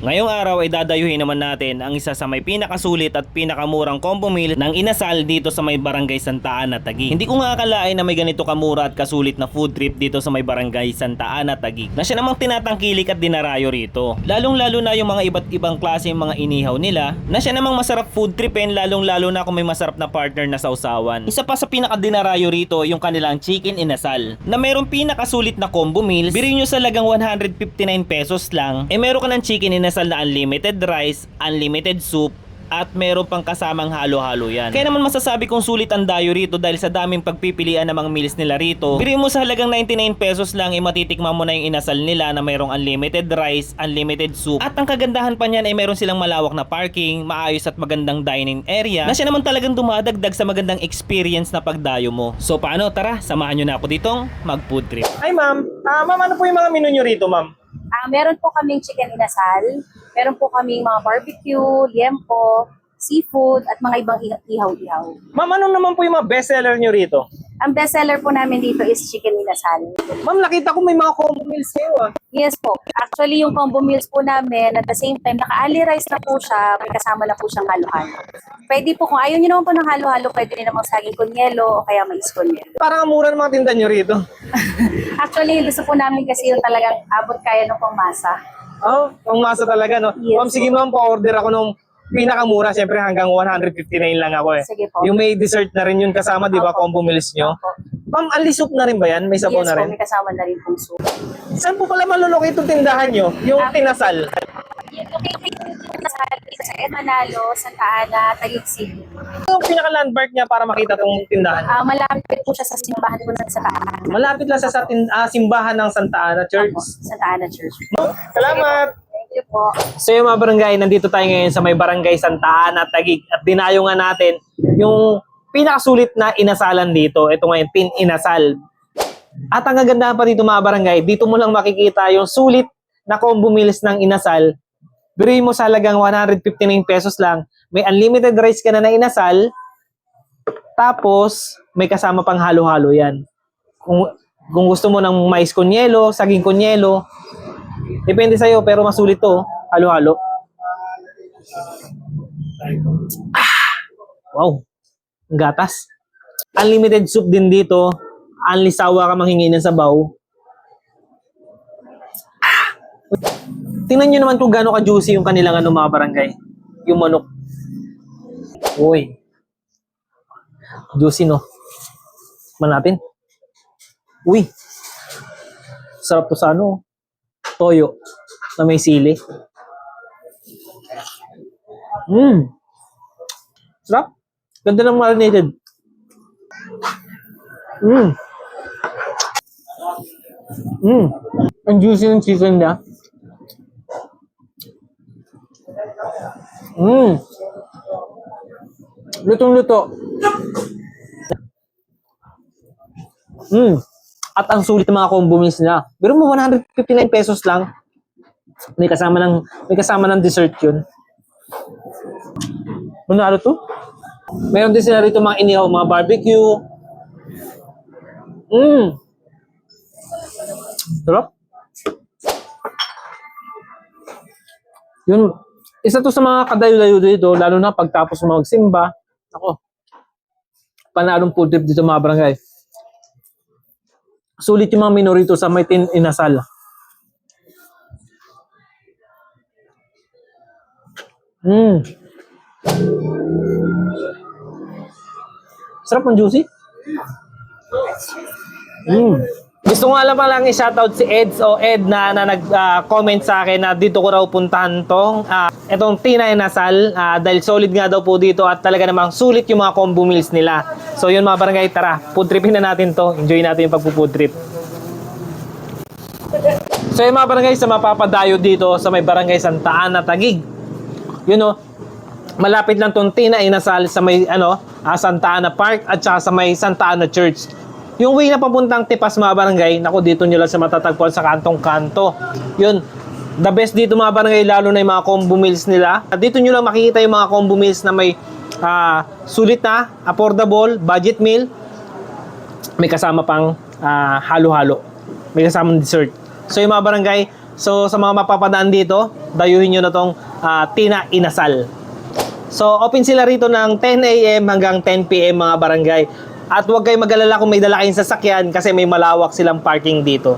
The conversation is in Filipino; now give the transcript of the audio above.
Ngayong araw ay dadayuhin naman natin ang isa sa may pinakasulit at pinakamurang combo meal ng inasal dito sa may barangay Santa Ana, Taguig. Hindi ko nga akalain na may ganito kamura at kasulit na food trip dito sa may barangay Santa Ana, Taguig. Na siya namang tinatangkilik at dinarayo rito. Lalong lalo na yung mga iba't ibang klase yung mga inihaw nila na siya namang masarap food tripin lalong lalo na kung may masarap na partner na sausawan. Isa pa sa pinakadinarayo rito yung kanilang chicken inasal na merong pinakasulit na combo meals. Biri nyo sa lagang 159 pesos lang. Eh meron ka ng chicken inasal na unlimited rice, unlimited soup, at meron pang kasamang halo-halo yan. Kaya naman masasabi kong sulit ang dayo rito dahil sa daming pagpipilian ng mga meals nila rito. Biri mo sa halagang 99 pesos lang ay matitikman mo na yung inasal nila na mayroong unlimited rice, unlimited soup. At ang kagandahan pa niyan ay meron silang malawak na parking, maayos at magandang dining area na siya naman talagang dumadagdag sa magandang experience na pagdayo mo. So paano? Tara, samahan nyo na ako ditong mag food trip. Ay ma'am, ah, ma'am ano po yung mga menu nyo rito ma'am? Ah, meron po kaming chicken inasal, meron po kaming mga barbecue, liempo, seafood, at mga ibang ihaw-ihaw. Ma'am, ano naman po yung mga bestseller nyo rito? Ang best seller po namin dito is chicken inasal. Ma'am, nakita ko may mga combo meals kayo ah. Yes po. Actually, yung combo meals po namin, at the same time, naka-ali rice na po siya, may kasama na po siyang halo-halo. Pwede po, kung ayaw nyo naman po ng halo-halo, pwede rin namang saging kunyelo o kaya mais kunyelo. Parang ang mura ng mga tinda nyo rito. Actually, gusto po namin kasi yung talagang abot kaya ng pangmasa. Oh, ang masa talaga, no? Yes. Ma'am, sige ma'am, pa-order ako nung pinakamura. Siyempre hanggang 159 lang ako eh. Sige po. Yung may dessert na rin yun kasama, di ba? Combo meals nyo. Opo. Ma'am, soup na rin ba yan? May sabaw yes na po, rin? may kasama na rin pong soup. Saan po pala malulok itong tindahan nyo? Yung Ah. tinasal. sa sa Emanalo, Santa Ana, Taguig City. Yung pinaka-landmark niya para makita tong tindahan. Ah, malapit po siya sa simbahan po ng Santa Ana. Malapit lang sa, sa tin- ah, simbahan ng Santa Ana Church. Opo, Santa Ana Church. Salamat! Thank you po. So yung mga barangay, nandito tayo ngayon sa may barangay Santa Ana, Taguig. At dinayo nga natin yung pinakasulit na inasalan dito. Ito ngayon, pin inasal. At ang kagandahan pa dito mga barangay, dito mo lang makikita yung sulit na combo meals ng inasal. Biruin mo sa halagang 159 pesos lang. May unlimited rice ka na na inasal. Tapos, may kasama pang halo-halo yan. Kung, kung gusto mo ng mais kunyelo, saging kunyelo, Depende sa'yo, pero masulit to. oh. Halo-halo. Ah, wow. Gatas. Unlimited soup din dito. Unli sawa ka manghingi ng sabaw. Ah. Tingnan nyo naman kung gaano ka-juicy yung kanilang ano, mga barangay. Yung manok. Uy. Juicy, no? Man. Uy. Sarap to sa ano toyo na may sili. Mmm. Sarap. Ganda ng marinated. Mmm. Mmm. Ang juicy ng chicken niya. Mmm. Lutong-luto. Mmm. At ang sulit ng mga combo meals niya. Pero mo 159 pesos lang. May kasama ng may kasama ng dessert 'yun. Ano to? Meron din sila rito mga inihaw, mga barbecue. Mmm. Sarap. Yun, isa to sa mga kadayo-layo dito, lalo na pagtapos magsimba. Ako, panalong food trip dito mga barangay sulit yung mga menu rito sa may tin inasal. Mm. Sarap ng juicy. Mm. Gusto ko nga lang palang i-shoutout si Eds o Ed na, na nag-comment sa akin na dito ko raw puntahan tong ah, itong Tina Inasal ah, dahil solid nga daw po dito at talaga namang sulit yung mga combo meals nila. So yun mga barangay, tara, food tripin na natin to. Enjoy natin yung pagpo-food trip. So yung mga barangay sa mapapadayo dito sa may barangay Santa Ana, Tagig. Yun o, malapit lang tong Tina Inasal sa may ano, ah, Santa Ana Park at saka sa may Santa Ana Church. Yung way na papuntang Tipas mga barangay, naku dito nyo lang sa matatagpuan sa kantong-kanto. Yun, the best dito mga barangay, lalo na yung mga combo meals nila. At dito nyo lang makikita yung mga combo meals na may ah, sulit na, affordable, budget meal. May kasama pang ah, halo-halo. May kasamang dessert. So yung mga barangay, So sa mga mapapadaan dito, dayuhin nyo na tong ah, Tina Inasal. So open sila rito ng 10 a.m. hanggang 10 p.m. mga barangay. At huwag kayong mag-alala kung may dala kayong sasakyan kasi may malawak silang parking dito.